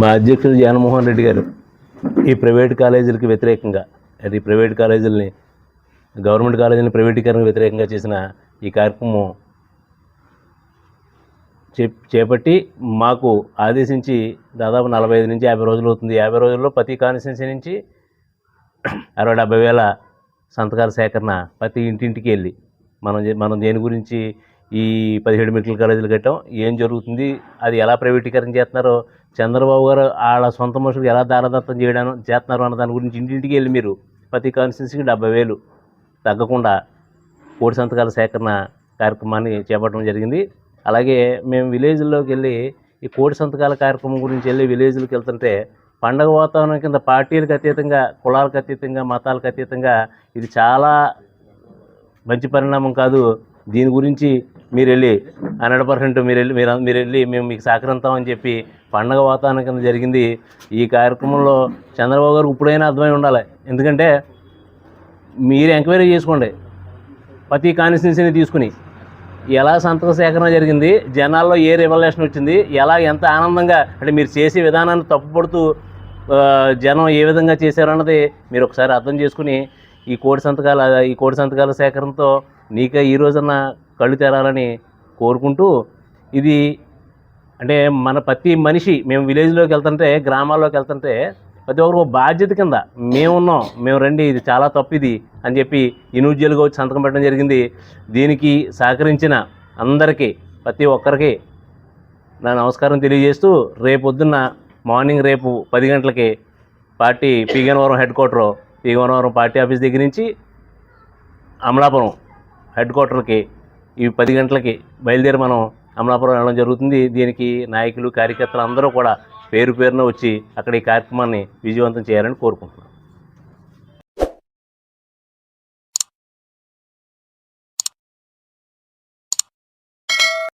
మా అధ్యక్షుడు జగన్మోహన్ రెడ్డి గారు ఈ ప్రైవేట్ కాలేజీలకి వ్యతిరేకంగా అంటే ఈ ప్రైవేట్ కాలేజీలని గవర్నమెంట్ కాలేజీని ప్రైవేటీకరణ వ్యతిరేకంగా చేసిన ఈ కార్యక్రమం చే చేపట్టి మాకు ఆదేశించి దాదాపు నలభై ఐదు నుంచి యాభై రోజులు అవుతుంది. యాభై రోజుల్లో ప్రతి కాన్స్టిట్యున్సీ నుంచి అరవై డెబ్బై వేల సంతకాల సేకరణ ప్రతి ఇంటింటికి వెళ్ళి మనం మనం దేని గురించి ఈ పదిహేడు మెడికల్ కాలేజీలు కట్టాం. ఏం జరుగుతుంది? అది ఎలా ప్రైవేటీకరణ చేస్తున్నారో? చంద్రబాబు గారు వాళ్ళ సొంత మనుషులకు ఎలా దారదత్తం చేయడం చేస్తున్నారు అన్న దాని గురించి ఇంటింటికి వెళ్ళి మీరు ప్రతి కాన్స్టిట్యూన్సీకి డెబ్బై వేలు తగ్గకుండా కోటి సంతకాల సేకరణ కార్యక్రమాన్ని చేపట్టడం జరిగింది. అలాగే మేము విలేజ్లోకి వెళ్ళి ఈ కోటి సంతకాల కార్యక్రమం గురించి వెళ్ళి విలేజ్లకు వెళ్తుంటే పండగ వాతావరణం కింద పార్టీలకు అతీతంగా కులాలకు అతీతంగా మతాలకు అతీతంగా ఇది చాలా మంచి పరిణామం కాదు. దీని గురించి మీరు వెళ్ళి హండ్రెడ్ పర్సెంట్ మీరు వెళ్ళి మీరు మీరు వెళ్ళి మేము మీకు సహకరిస్తామని చెప్పి పండగ వాతావరణం కింద జరిగింది. ఈ కార్యక్రమంలో చంద్రబాబు గారు ఇప్పుడైనా అర్థమై ఉండాలి. ఎందుకంటే మీరు ఎంక్వైరీ చేసుకోండి. ప్రతి కాన్స్టిట్యున్సీని తీసుకుని ఎలా సంతక సేకరణ జరిగింది జనాల్లో ఏ రివల్యూషన్ వచ్చింది ఎలా ఎంత ఆనందంగా అంటే మీరు చేసే విధానాన్ని తప్పుపడుతూ జనం ఏ విధంగా చేశారన్నది మీరు ఒకసారి అర్థం చేసుకుని ఈ కోడి సంతకాల ఈ కోడి సంతకాల సేకరణతో నీకే ఈ రోజున కళ్ళు తెరాలని కోరుకుంటూ ఇది అంటే మన ప్రతి మనిషి మేము విలేజ్లోకి వెళ్తుంటే గ్రామాల్లోకి వెళ్తుంటే ప్రతి ఒక్కరు ఒక బాధ్యత కింద మేమున్నాం మేము రండి ఇది చాలా తప్పు ఇది అని చెప్పి ఇనుజ్జలుగా వచ్చి సంతకం పెట్టడం జరిగింది. దీనికి సహకరించిన అందరికీ ప్రతి ఒక్కరికి నా నమస్కారం తెలియజేస్తూ రేపొద్దున్న మార్నింగ్ రేపు పది గంటలకి party P Gannavaram head quarter P Gannavaram party office దగ్గర నుంచి అమలాపురం హెడ్ క్వార్టర్కి ఈ పది గంటలకి బయలుదేరి మనం అమలాపురం వెళ్ళడం జరుగుతుంది. దీనికి నాయకులు కార్యకర్తలు అందరూ కూడా పేరు పేరున వచ్చి అక్కడ ఈ కార్యక్రమాన్ని విజయవంతం చేయాలని కోరుకుంటున్నాను